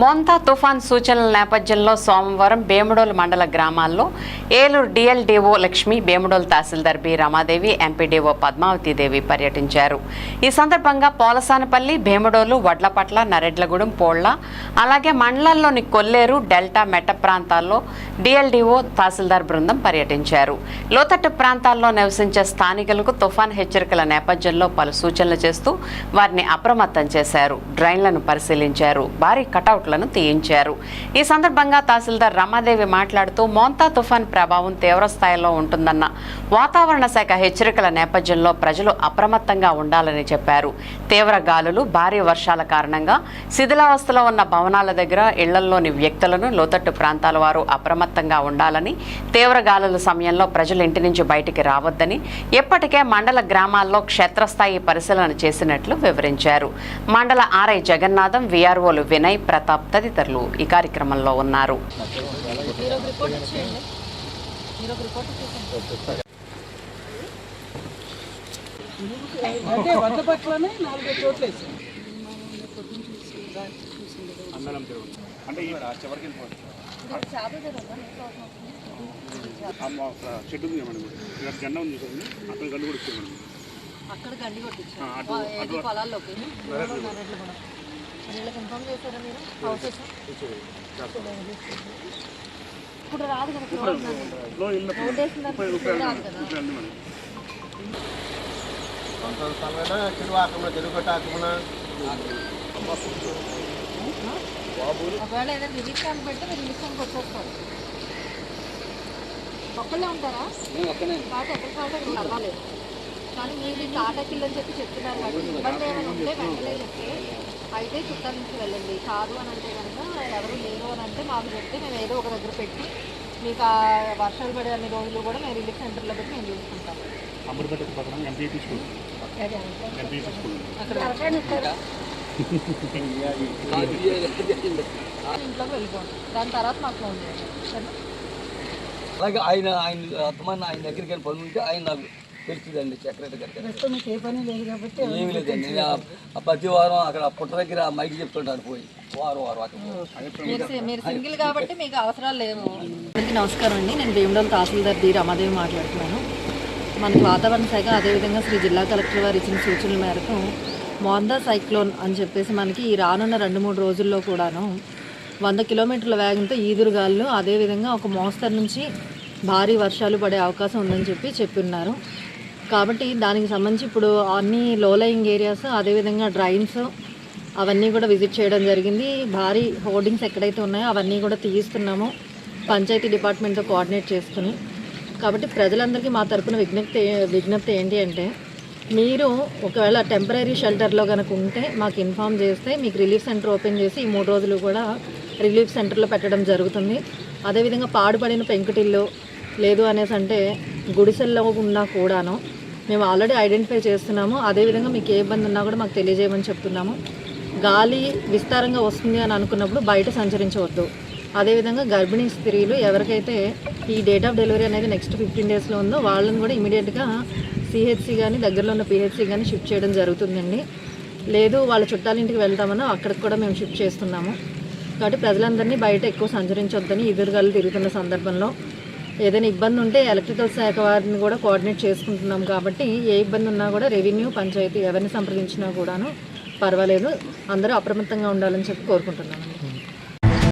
మోంతా తుఫాన్ సూచనల నేపథ్యంలో సోమవారం బేముడోలు మండల గ్రామాల్లో ఏలూరు డిఎల్డిఓ లక్ష్మి బేముడోలు తహసీల్దార్ బి రమాదేవి ఎంపీడీఓ పద్మావతిదేవి పర్యటించారు. ఈ సందర్భంగా పోలసానపల్లి భీముడోలు వడ్లపట్ల నరెడ్లగూడెం పోళ్ళ అలాగే మండలాల్లోని కొల్లేరు డెల్టా మెట్ట ప్రాంతాల్లో డిఎల్డిఓ తహసీల్దార్ బృందం పర్యటించారు. లోతట్టు ప్రాంతాల్లో నివసించే స్థానికులకు తుఫాన్ హెచ్చరికల నేపథ్యంలో పలు సూచనలు చేస్తూ వారిని అప్రమత్తం చేశారు. డ్రైన్లను పరిశీలించారు. భారీ కటౌట్ కటౌట్లను తీయించారు. ఈ సందర్భంగా తహసీల్దార్ రమాదేవి మాట్లాడుతూ మోంతా తుఫాన్ ప్రభావం తీవ్రస్థాయిలో ఉంటుందన్న వాతావరణ శాఖ హెచ్చరికల నేపథ్యంలో ప్రజలు అప్రమత్తంగా ఉండాలని చెప్పారు. తీవ్ర గాలులు భారీ వర్షాల కారణంగా శిథిలావస్థలో ఉన్న భవనాల దగ్గర ఇళ్ళల్లోని వ్యక్తులను లోతట్టు ప్రాంతాల వారు అప్రమత్తంగా ఉండాలని తీవ్ర గాలుల సమయంలో ప్రజలు ఇంటి నుంచి బయటికి రావద్దని ఇప్పటికే మండల గ్రామాల్లో క్షేత్రస్థాయి పరిశీలన చేసినట్లు వివరించారు. మండల ఆర్ఐ జగన్నాథం విఆర్ఓలు వినయ్ ప్రతాప్ తదితరులు ఈ కార్యక్రమంలో ఉన్నారు. అంటే వడ్ల పట్లనే నాలుగైదు చోట్ల వేసాం. అంటే ఈ చివరికి వెళ్ళిపోవచ్చు అమ్మ ఒక చెట్టు ఉంది మేడం ఇక్కడ జెండా ఉంది చూడండి. అక్కడ గల్లు కూడా ఇచ్చారు మేడం అక్కడ గండి ఏది పొలాల్లోకి? వీళ్ళకి ఇన్ఫార్మ్ చేశారా మీరు? హౌసెస్ ఇప్పుడు రాదు కదా రోడ్ రాదు కదా. ఒకవేళ ఏదైనా రిలీఫ్ క్యాంప్ పెడితే మీరు రిలీఫ్ క్యాంప్ వచ్చేస్తారు. ఒక్కళ్ళే ఉంటారా? కాబట్టి ఎక్కడ అక్కడ పర్వాలేదు. కానీ మీరు టాటా కిల్ అని చెప్పి చెప్తున్నారు కాబట్టి ఇబ్బంది ఏమైనా ఉంటే వెంటనే చెప్తే అయితే చుట్టాల నుంచి వెళ్ళండి. కాదు అని అంటే కనుక ఎవరు లేరు అని అంటే మాకు చెప్తే మేము ఏదో ఒక దగ్గర పెట్టి మీకు ఆ వర్షాలు పడే అన్ని రోజులు కూడా మేము రిలీఫ్ సెంటర్లో పెట్టి మేము చూసుకుంటాం. అమృతపేట పక్కన ఎంపీపీ స్కూల్. MPP school. అక్కడ ఇంట్లోకి వెళ్ళిపోండి. దాని తర్వాత మాకు ఫోన్ చేయండి. సరేనా? అలాగే ఆయన ఆయన అత్తమాన ఆయన దగ్గరికి వెళ్ళి పని ఉంటే ఆయన నాకు మీకు ఏ పని లేదు కాబట్టి ఏమీ లేదండి. నేను ప్రతి వారం అక్కడ పుట్ట దగ్గర మైక్ చెప్తుంటాను పోయి. వారం వారం అక్కడ మీరు సింగిల్ కాబట్టి మీకు అవసరాలు లేవు. అందరికీ నమస్కారం అండి. నేను భీమడోల్ తహసీల్దార్ డి రమాదేవి మాట్లాడుతున్నాను. మనకి వాతావరణ శాఖ అదేవిధంగా శ్రీ జిల్లా కలెక్టర్ వారు ఇచ్చిన సూచనల మేరకు మోందా సైక్లోన్ అని చెప్పేసి మనకి ఈ రానున్న రెండు మూడు రోజుల్లో కూడాను వంద కిలోమీటర్ల వేగంతో ఈదురుగాలు అదేవిధంగా ఒక మోస్తరు నుంచి భారీ వర్షాలు పడే అవకాశం ఉందని చెప్పి చెప్పున్నారు కాబట్టి దానికి సంబంధించి ఇప్పుడు అన్ని లోలయింగ్ ఏరియాస్ అదేవిధంగా డ్రైన్స్ అవన్నీ కూడా విజిట్ చేయడం జరిగింది. భారీ హోర్డింగ్స్ ఎక్కడైతే ఉన్నాయో అవన్నీ కూడా తీయిస్తున్నాము. పంచాయతీ డిపార్ట్మెంట్తో కోఆర్డినేట్ చేసుకుని. కాబట్టి ప్రజలందరికీ మా తరపున విజ్ఞప్తి విజ్ఞప్తి ఏంటి అంటే మీరు ఒకవేళ టెంపరీ షెల్టర్లో కనుక ఉంటే మాకు ఇన్ఫామ్ చేస్తే మీకు రిలీఫ్ సెంటర్ ఓపెన్ చేసి ఈ మూడు రోజులు కూడా రిలీఫ్ సెంటర్లో పెట్టడం జరుగుతుంది. అదేవిధంగా పాడుపడిన పెంకుటిల్లు లేదు అనేసి అంటే గుడిసెల్లో ఉన్నా కూడాను మేము ఆల్రెడీ ఐడెంటిఫై చేస్తున్నాము. అదేవిధంగా మీకు ఏ ఇబ్బంది ఉన్నా కూడా మాకు తెలియజేయమని చెప్తున్నాము. గాలి విస్తారంగా వస్తుంది అని అనుకున్నప్పుడు బయట సంచరించవద్దు. అదేవిధంగా గర్భిణీ స్త్రీలు ఎవరికైతే ఈ డేట్ ఆఫ్ డెలివరీ అనేది నెక్స్ట్ ఫిఫ్టీన్ డేస్లో ఉందో వాళ్ళని కూడా ఇమీడియట్గా సిహెచ్సి కానీ దగ్గరలో ఉన్న పిహెచ్సి కానీ షిఫ్ట్ చేయడం జరుగుతుందండి. లేదు వాళ్ళ చుట్టాల ఇంటికి వెళ్తామన్నా అక్కడికి కూడా మేము షిఫ్ట్ చేస్తున్నాము. కాబట్టి ప్రజలందరినీ బయట ఎక్కువ సంచరించొద్దని ఎదురుగాలు తిరుగుతున్న సందర్భంలో ఏదైనా ఇబ్బంది ఉంటే ఎలక్ట్రికల్ శాఖ వారిని కూడా కోఆర్డినేట్ చేసుకుంటున్నాం కాబట్టి ఏ ఇబ్బంది ఉన్నా కూడా రెవెన్యూ పంచాయతీ ఎవరిని సంప్రదించినా కూడాను పర్వాలేదు. అందరూ అప్రమత్తంగా ఉండాలని చెప్పి కోరుకుంటున్నాను